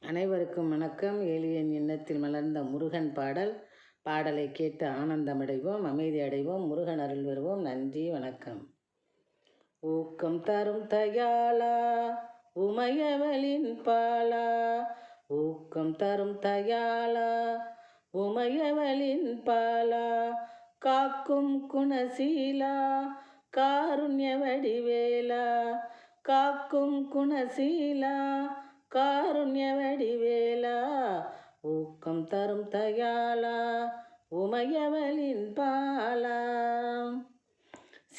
அனைவருக்கும் வணக்கம். எளியன் எண்ணத்தில் மலர்ந்த முருகன் பாடல். பாடலை கேட்டு ஆனந்தமடைவோம் அமைதி அடைவோம் முருகன் அருள் வருவோம் நன்றி வணக்கம். ஊக்கம் தரும் தயாளா உமையவளின் பாலா. ஊக்கம் தரும் தயாளா உமையவளின் பாலா. காக்கும் குணசீலா காருண்ய வடிவேலா. காக்கும் குணசீலா காருண்ய வடிவேலா ஊக்கம் தரும் தயாலா உமையவளின் பாலா.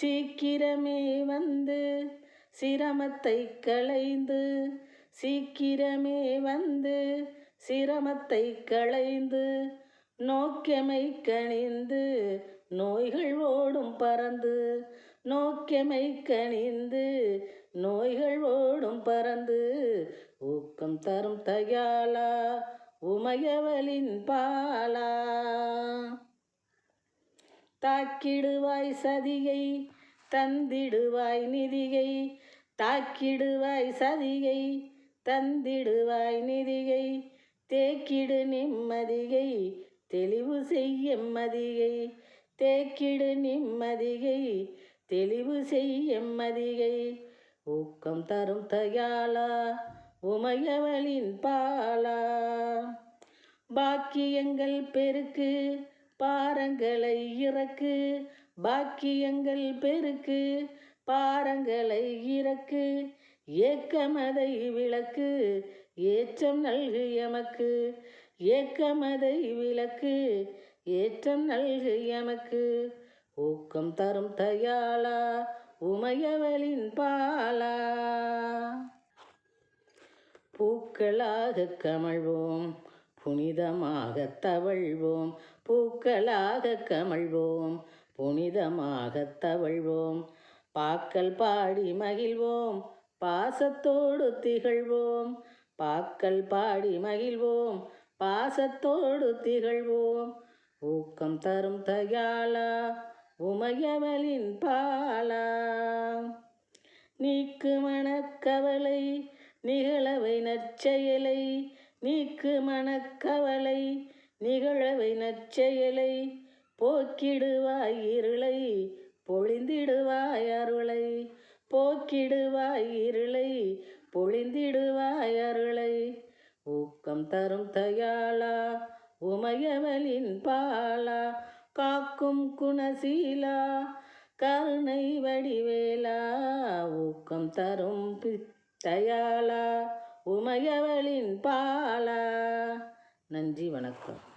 சீக்கிரமே வந்து சிரமத்தை களைந்து சீக்கிரமே வந்து சிரமத்தை களைந்து நோக்கமை கணிந்து நோய்கள் ஓடும் பறந்து நோக்கமை கணிந்து நோய்கள் ஓடும் பறந்து ஊக்கம் தரும் தயாளா உமையவளின் பாலா. தாக்கிடுவாய் சதியை தந்திடுவாய் நிதியை தாக்கிடுவாய் சதியை தந்திடுவாய் நிதியை தேக்கிடு நிம்மதியை தெளிவு செய்யம்மதியை தேக்கிடு நிம்மதியை தெளிவு செய்யம்மதியை ஊக்கம் தரும் தயாலா உமையவளின் பாலா. பாக்கியங்கள் பெருக்கு பாரங்களை இறக்கு. பாக்கியங்கள் பெருக்கு பாரங்களை இறக்கு. ஏக்கமதை விளக்கு ஏற்றம் நல்கு எமக்கு. ஏக்கமதை விளக்கு ஏற்றம் நல்கு எமக்கு. ஊக்கம் தரும் தயாளா உமையவளின் பாலா. பூக்களாக கமழ்வோம் புனிதமாக தவழ்வோம் பூக்களாக கமழ்வோம் புனிதமாக தவழ்வோம். பாக்கல் பாடி மகிழ்வோம் பாசத்தோடு திகழ்வோம். பாக்கல் பாடி மகிழ்வோம் பாசத்தோடு திகழ்வோம். ஊக்கம் தரும் தயாளா உமையவளின் பாலா. நீக்கு மனக்கவலை நிகழவை நற்செயலை நீக்கு மனக்கவலை நிகழவை நற்செயலை போக்கிடுவாய் இருளை பொழிந்திடுவாய் அருளை போக்கிடுவாய் இருளை பொழிந்திடுவாய் அருளை. ஊக்கம் தரும் தயாளா உமையவளின் பாலா காக்கும் குணசீலா கருணை வடிவேலா ஊக்கம் தரும் தயாலா உமையவளின் பாலா. நன்றி வணக்கம்.